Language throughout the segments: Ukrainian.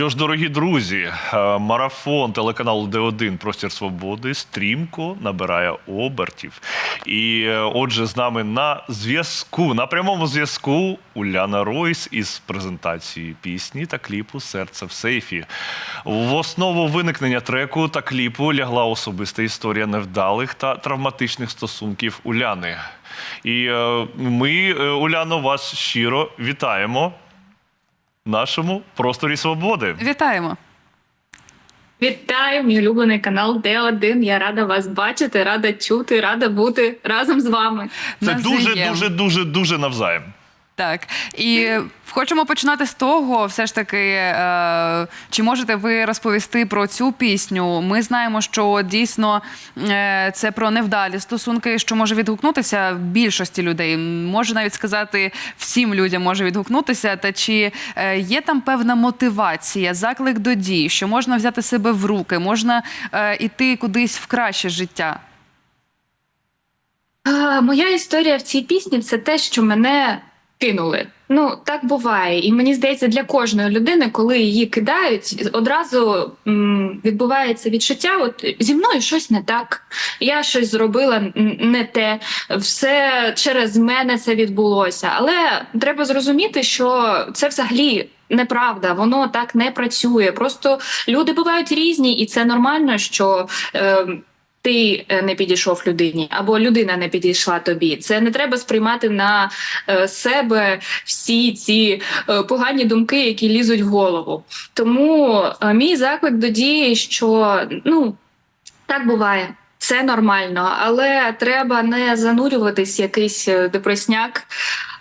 Що ж, дорогі друзі, е, марафон телеканалу Д1 Простір Свободи стрімко набирає обертів. І е, отже, з нами на зв'язку, на прямому зв'язку Уляна Ройс із презентацією пісні та кліпу Серце в сейфі. В основу виникнення треку та кліпу лягла особиста історія невдалих та травматичних стосунків Уляни. І е, ми, Уляно, вас щиро вітаємо нашому просторі свободи. Вітаємо. Вітаю, мій улюблений канал Д1. Я рада вас бачити, рада чути, рада бути разом з вами. Це дуже, дуже, дуже, дуже навзаєм. Так. І хочемо починати з того, все ж таки, е, чи можете ви розповісти про цю пісню? Ми знаємо, що дійсно е, це про невдалі стосунки, що може відгукнутися більшості людей. Може навіть сказати, всім людям може відгукнутися. Та чи е, є там певна мотивація, заклик до дій, що можна взяти себе в руки, можна іти кудись в краще життя? Моя історія в цій пісні це те, що мене кинули. Ну так буває, і мені здається, для кожної людини, коли її кидають, одразу м, відбувається відчуття: от зі мною щось не так, я щось зробила не те, все через мене це відбулося. Але треба зрозуміти, що це взагалі. Неправда, воно так не працює. Просто люди бувають різні, і це нормально, що е, ти е, не підійшов людині, або людина не підійшла тобі. Це не треба сприймати на е, себе всі ці е, погані думки, які лізуть в голову. Тому мій заклик до дії, що ну так буває. Це нормально, але треба не занурюватись якийсь депресняк,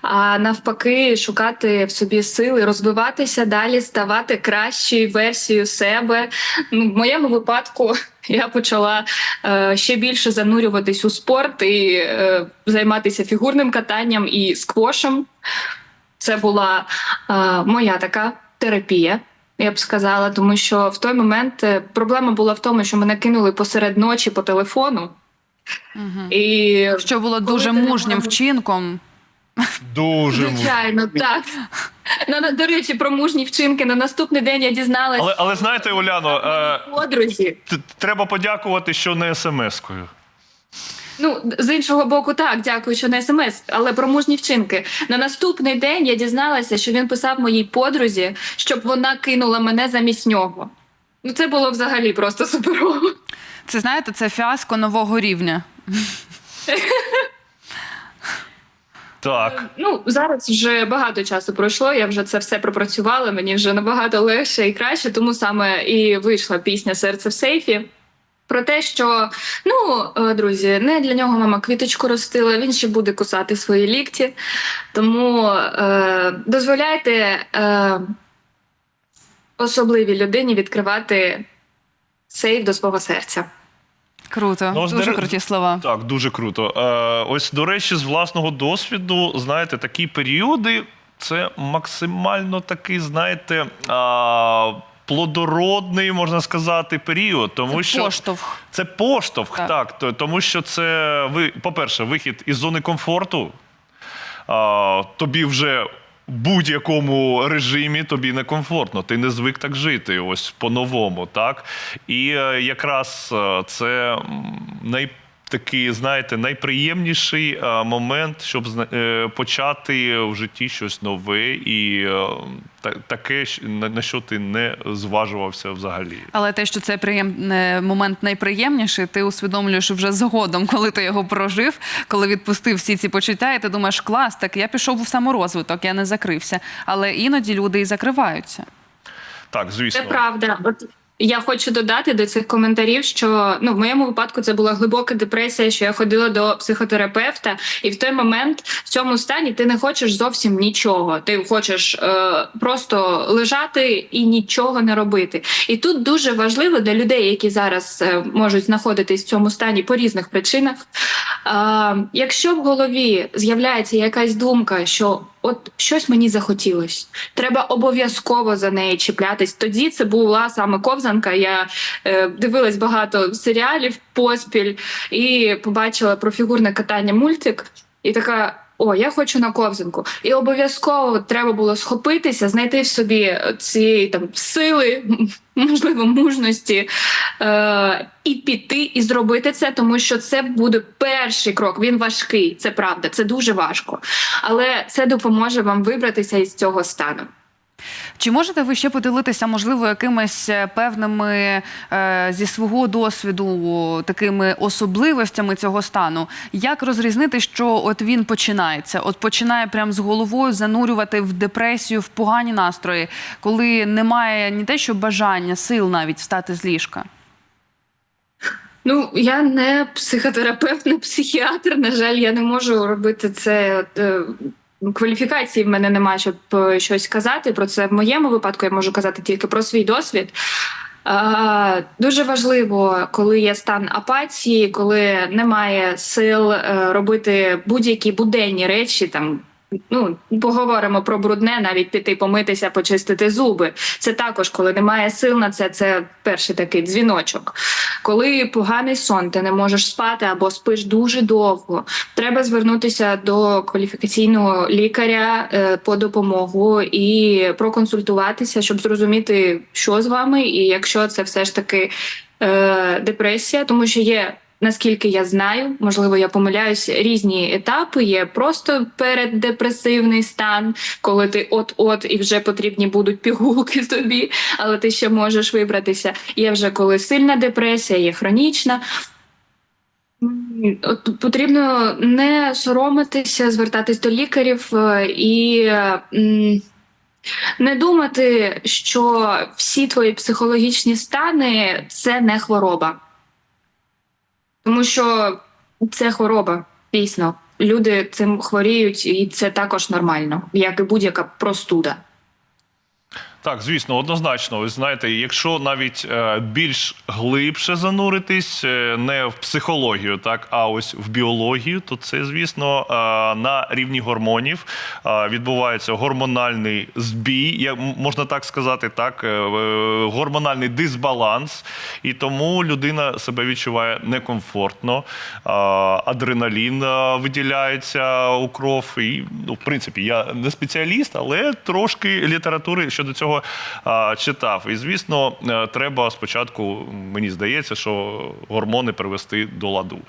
а навпаки, шукати в собі сили, розвиватися далі, ставати кращою версією себе. Ну, в моєму випадку я почала е, ще більше занурюватись у спорт і е, займатися фігурним катанням і сквошем. Це була е, моя така терапія. Я б сказала, тому що в той момент е, проблема була в тому, що мене кинули посеред ночі по телефону, Угу. і Що було дуже мужнім вчинком. Дуже звичайно, так. На- до речі, про мужні вчинки на наступний день я дізналася Але, але знаєте, Уляно, е, подрузі. треба подякувати, що не смс-кою. Ну, з іншого боку, так, дякую, що не смс, але про мужні вчинки. На наступний день я дізналася, що він писав моїй подрузі, щоб вона кинула мене замість нього. Ну, це було взагалі просто суперово. Це знаєте, це фіаско нового рівня. Так. Ну, зараз вже багато часу пройшло, я вже це все пропрацювала, мені вже набагато легше і краще, тому саме і вийшла пісня Серце в сейфі. Про те, що ну е, друзі, не для нього мама квіточку ростила, він ще буде кусати свої лікті. Тому е, дозволяйте е, особливій людині відкривати сейф до свого серця. Круто, Ну, ось дуже круті слова. Так, дуже круто. Е, ось, до речі, з власного досвіду, знаєте, такі періоди це максимально такий, знаєте, а, плодородний, можна сказати, період. Тому Це що поштовх. Це поштовх, так. Так. то- тому що це ви, по-перше, вихід із зони комфорту. А, тобі вже будь-якому режимі тобі некомфортно. Ти не звик так жити, ось по-новому, так? І е, якраз е, це най. Такий, знаєте, найприємніший е, момент, щоб е, почати в житті щось нове і е, таке, на, що ти не зважувався взагалі. Але те, що це приєм... момент найприємніший, ти усвідомлюєш вже згодом, коли ти його прожив, коли відпустив всі ці почуття, і ти думаєш, клас, так я пішов у саморозвиток, я не закрився. Але іноді люди і закриваються. Так, звісно. Це правда. От я хочу додати до цих коментарів, що ну в моєму випадку це була глибока депресія, що я ходила до психотерапевта, і в той момент в цьому стані ти не хочеш зовсім нічого. Ти хочеш е, просто лежати і нічого не робити. І тут дуже важливо для людей, які зараз е, можуть знаходитись в цьому стані по різних причинах. Е, якщо в голові з'являється якась думка, що от щось мені захотілось, треба обов'язково за неї чіплятись. Тоді це була саме ковзанка. Я е, дивилась багато серіалів поспіль і побачила про фігурне катання мультик, і така. О, я хочу на ковзанку. І обов'язково треба було схопитися, знайти в собі цієї там сили, можливо, мужності е- і піти, і зробити це, тому що це буде перший крок. Він важкий, це правда, це дуже важко. Але це допоможе вам вибратися із цього стану. Чи можете ви ще поділитися, можливо, якимись е, певними е, зі свого досвіду такими особливостями цього стану? Як розрізнити, що от він починається? От починає прям з головою занурювати в депресію, в погані настрої, коли немає ні те, що бажання, сил навіть встати з ліжка? Ну, я не психотерапевт, не психіатр. На жаль, я не можу робити це. Кваліфікації в мене немає, щоб е, щось казати. Про це в моєму випадку я можу казати тільки про свій досвід. Е, Дуже важливо, коли є стан апатії, коли немає сил е, робити будь-які буденні речі, там ну поговоримо про брудне, навіть піти помитися, почистити зуби. Це також, коли немає сил на це, це перший такий дзвіночок. Коли поганий сон, ти не можеш спати або спиш дуже довго. Треба звернутися до кваліфікаційного лікаря е, по допомогу і проконсультуватися, щоб зрозуміти, що з вами, і якщо це все ж таки е, депресія, тому що є. Наскільки я знаю, можливо, я помиляюсь, різні етапи. Є просто переддепресивний стан, коли ти от-от і вже потрібні будуть пігулки тобі, але ти ще можеш вибратися. Є вже коли сильна депресія, є хронічна. От потрібно не соромитися, звертатись до лікарів е, і не думати, що всі твої психологічні стани це не хвороба. Тому що це хвороба, дійсно. Люди цим хворіють, і це також нормально, як і будь-яка простуда. Так, звісно, однозначно. Ви знаєте, якщо навіть е, більш глибше зануритись, е, не в психологію, так, а ось в біологію, то це, звісно, е, на рівні гормонів е, відбувається гормональний збій, як можна так сказати, так, е, е, гормональний дисбаланс, і тому людина себе відчуває некомфортно. е, Адреналін е, виділяється у кров. І, ну, в принципі, я не спеціаліст, але трошки літератури щодо цього а, читав. І звісно, е, треба спочатку, мені здається, що гормони привести до ладу.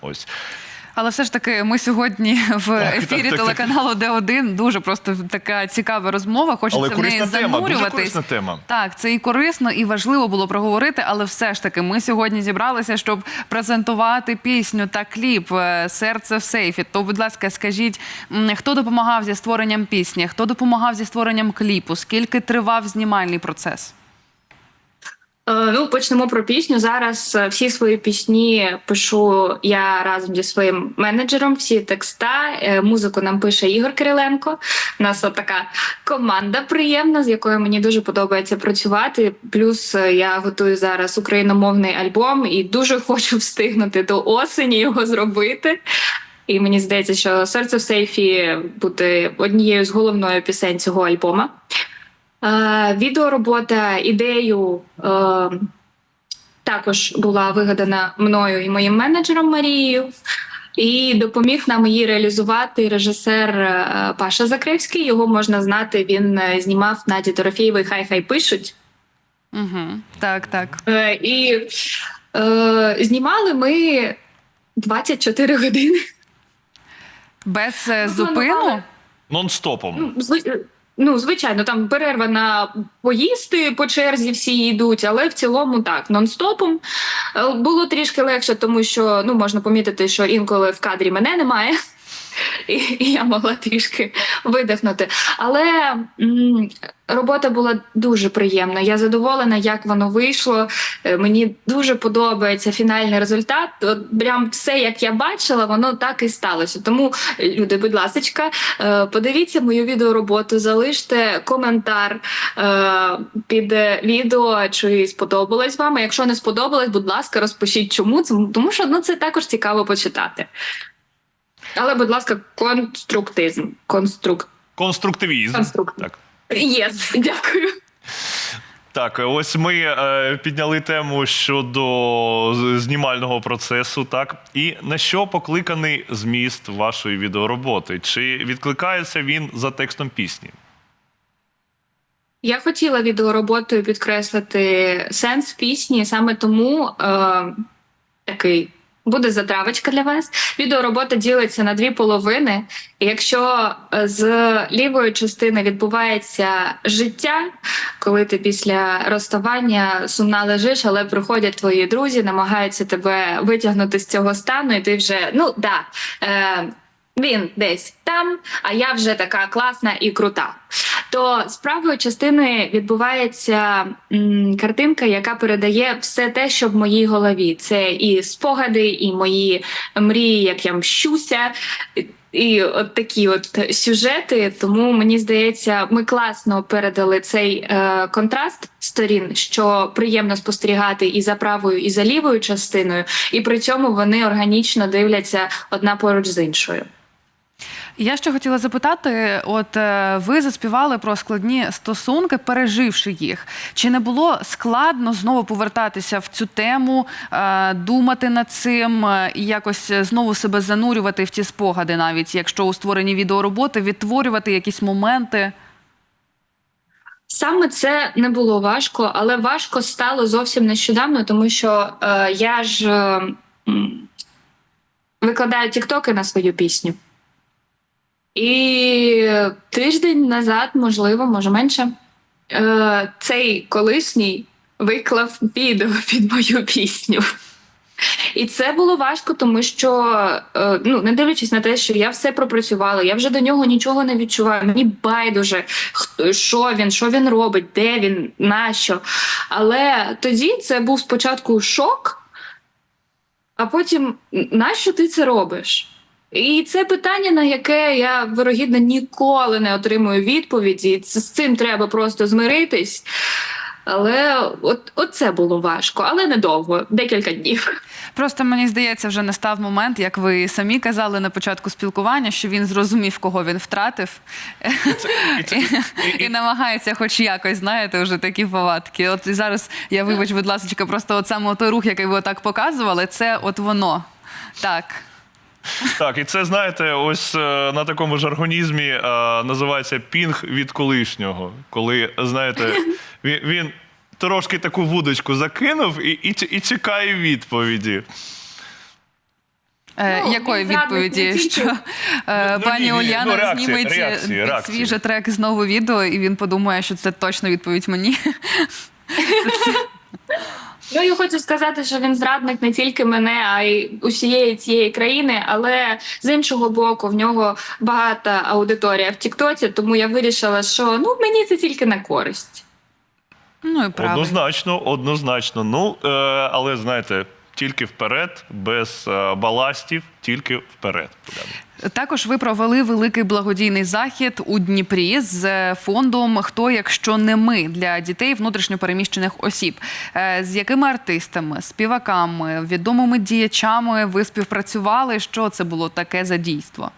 Ось. Але все ж таки, ми сьогодні в Так, ефірі так, так. телеканалу Д1 дуже просто така цікава розмова. Хочеться Але в неї тема, дуже корисна тема. Так, це і корисно, і важливо було проговорити, але все ж таки, ми сьогодні зібралися, щоб презентувати пісню та кліп е, Серце в сейфі. То, будь ласка, скажіть, хто допомагав зі створенням пісні, хто допомагав зі створенням кліпу, скільки тривав знімальний процес? Е, Ну, почнемо про пісню. Зараз е, всі свої пісні пишу я разом зі своїм менеджером. Всі текста, е, музику нам пише Ігор Кириленко. У нас така команда приємна, з якою мені дуже подобається працювати. Плюс я готую зараз україномовний альбом і дуже хочу встигнути до осені його зробити. І мені здається, що серце в сейфі буде однією з головної пісень цього альбома. Е, відеоробота, ідею е, також була вигадана мною і моїм менеджером Марією. І допоміг нам її реалізувати режисер е, Паша Закревський. Його можна знати. Він е, знімав Наді Дорофєєвої Хай хай пишуть. Угу. Так, так. Е, і е, знімали ми 24 години. Без Ну, зупину. Нон-стопом. Ну, звичайно, там перерва на поїсти по черзі всі йдуть, але в цілому так, нон-стопом. Е, Було трішки легше, тому що ну, можна помітити, що інколи в кадрі мене немає. І, і я могла трішки видихнути. Але м, робота була дуже приємна. Я задоволена, як воно вийшло. Е, Мені дуже подобається фінальний результат. От прям все, як я бачила, воно так і сталося. Тому, люди, будь ласка, е, подивіться мою відеороботу, залиште коментар е, під відео, чи сподобалось вам. А Якщо не сподобалось, будь ласка, розпишіть чому. Тому що ну, це також цікаво почитати. Але, будь ласка, конструктизм. Конструк... Конструктивізм. Конструктив. Так. Єс, дякую. Так, ось ми е, підняли тему щодо знімального процесу. Так, і на що покликаний зміст вашої відеороботи? Чи відкликається він за текстом пісні? Я хотіла відеороботою підкреслити сенс пісні, саме тому е, такий буде затравочка для вас. Відеоробота ділиться на дві половини. Якщо е, з лівої частини відбувається життя, коли ти після розставання сумна лежиш, але приходять твої друзі, намагаються тебе витягнути з цього стану, і ти вже ну да. Е, він десь там, а я вже така класна і крута. То з правої частини відбувається м, картинка, яка передає все те, що в моїй голові. Це і спогади, і мої мрії, як я мщуся. І от такі от сюжети. Тому мені здається, ми класно передали цей е, контраст сторін, що приємно спостерігати і за правою, і за лівою частиною, і при цьому вони органічно дивляться одна поруч з іншою. Я ще хотіла запитати: от е, ви заспівали про складні стосунки, переживши їх. Чи не було складно знову повертатися в цю тему, е, думати над цим е, і якось знову себе занурювати в ті спогади, навіть якщо у створенні відеороботи відтворювати якісь моменти? Саме це не було важко, але важко стало зовсім нещодавно, тому що е, я ж е, викладаю тіктоки на свою пісню. І тиждень назад, можливо, може менше, е, цей колишній виклав відео під мою пісню. І це було важко, тому що е, ну не дивлячись на те, що я все пропрацювала, я вже до нього нічого не відчуваю. Мені байдуже, що він, що він робить, де він, нащо. Але тоді це був спочатку шок, а потім нащо ти це робиш? І це питання, на яке я вирогідно ніколи не отримую відповіді. і це- З цим треба просто змиритись. Але от, от це було важко, але недовго, декілька днів. Просто мені здається, вже настав момент, як ви самі казали на початку спілкування, що він зрозумів, кого він втратив, І це, і, і і, намагається, хоч якось, знаєте, вже такі повадки. От і зараз я вибач, будь ласка, просто от саме той рух, який ви отак показували, це от воно. Так. Так, і це знаєте, ось е, на такому жаргонізмі е, називається пінг від колишнього. Коли знаєте, він, він трошки таку вудочку закинув і, і, і чекає відповіді. Е, Ну, якої відповіді, що е, Ну, ні, пані ні, ну, Уляна реакції, зніметь е, реакції, реакції. свіже трек знову відео, і він подумає, що це точно відповідь мені. Ну, я хочу сказати, що він зрадник не тільки мене, а й усієї цієї країни. Але з іншого боку, в нього багата аудиторія в Тіктоці, тому я вирішила, що ну мені це тільки на користь. Ну і правильно. Однозначно, однозначно. Ну, е, але знаєте, тільки вперед, без е, баластів, тільки вперед. Також ви провели великий благодійний захід у Дніпрі з фондом Хто, якщо не ми для дітей внутрішньопереміщених осіб. Е, З якими артистами, співаками, відомими діячами ви співпрацювали? Що це було таке за дійство?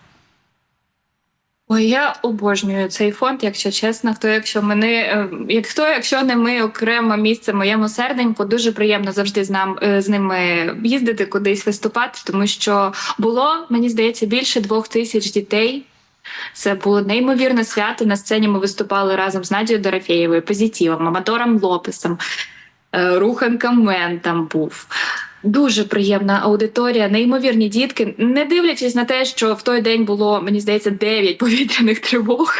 Ой, я обожнюю цей фонд, якщо чесно. Хто, якщо мене е, як хто, якщо не ми окремо місце моєму серденьку, дуже приємно завжди з нам е, з ними їздити кудись виступати, тому що було мені здається більше двох тисяч дітей. Це було неймовірне свято. На сцені ми виступали разом з Надією Дорофєєвою, Позитивом, Аматором Лопесом, е, Руханком Мен там був. Дуже приємна аудиторія, неймовірні дітки. Не дивлячись на те, що в той день було, мені здається, 9 повітряних тривог,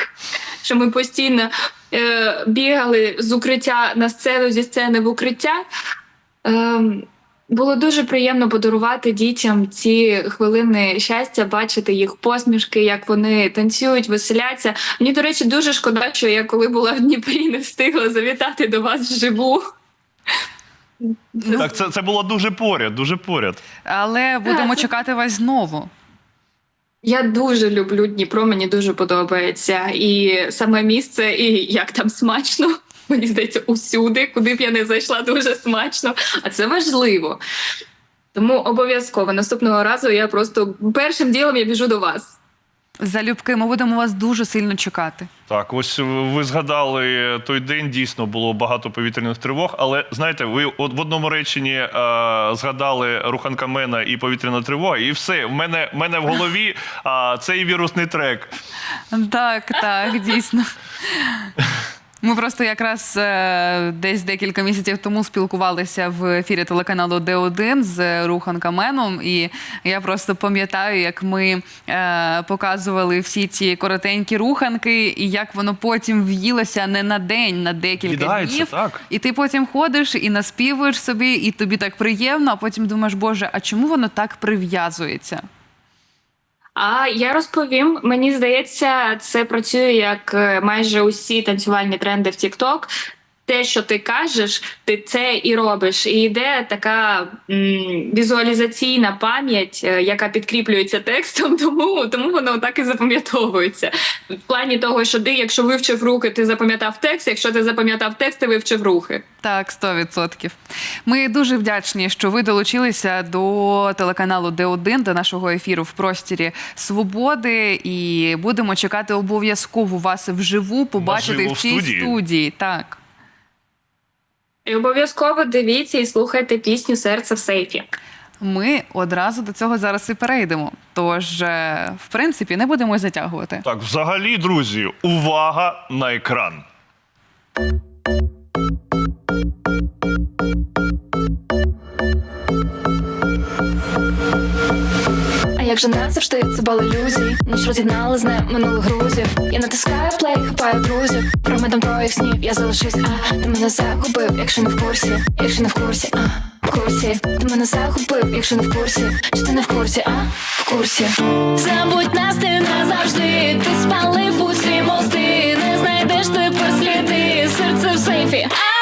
що ми постійно е, бігали з укриття на сцену, зі сцени в укриття. Е, було дуже приємно подарувати дітям ці хвилини щастя, бачити їх посмішки, як вони танцюють, веселяться. Мені, до речі, дуже шкода, що я коли була в Дніпрі, не встигла завітати до вас вживу. Так, це, це було дуже поряд, дуже поряд. Але будемо чекати вас знову. Я дуже люблю Дніпро, мені дуже подобається. І саме місце, і як там смачно. Мені здається, усюди, куди б я не зайшла, дуже смачно. А це важливо. Тому обов'язково наступного разу я просто першим ділом я біжу до вас. Залюбки, ми будемо вас дуже сильно чекати. Так, ось ви згадали той день. Дійсно було багато повітряних тривог. Але знаєте, ви в одному реченні е, згадали руханка Мена і повітряна тривога, і все. В мене, в мене в голові а, цей вірусний трек. Так, так, дійсно. Ми просто якраз е, десь декілька місяців тому спілкувалися в ефірі телеканалу Д1 з Руханка Меном. І я просто пам'ятаю, як ми е, показували всі ці коротенькі руханки, і як воно потім в'їлося не на день, на декілька Їдається, днів. так. І ти потім ходиш і наспівуєш собі, і тобі так приємно, а потім думаєш, Боже, а чому воно так прив'язується? А я розповім. Мені здається, це працює як е, майже усі танцювальні тренди в TikTok. Те, що ти кажеш, ти це і робиш. І йде така м, візуалізаційна пам'ять, е, яка підкріплюється текстом, тому, тому воно так і запам'ятовується. В плані того, що ти, якщо вивчив рухи, ти запам'ятав текст. Якщо ти запам'ятав текст, ти вивчив рухи. Так, 100%. Ми дуже вдячні, що ви долучилися до телеканалу Д1, до нашого ефіру в простірі свободи. І будемо чекати обов'язково вас вживу, побачити Наживо в в цій студії. студії. Так. І обов'язково дивіться і слухайте пісню Серце в сейфі. Ми одразу до цього зараз і перейдемо. Тож, е, в принципі, не будемо затягувати. Так, взагалі, друзі, увага на екран. Як же назавжди це були ілюзії Ніч розігнали з не минулих грузів Я натискаю плей, хапаю друзів Промитом твоїх снів я залишусь, а ти мене загубив, якщо не в курсі, якщо не в курсі, а в курсі, ти мене загубив, якщо не в курсі, чи ти не в курсі, а в курсі. Забудь нас ти назавжди, ти спалив усі мости, не знайдеш тепер сліди, серце в сейфі. А-а-а.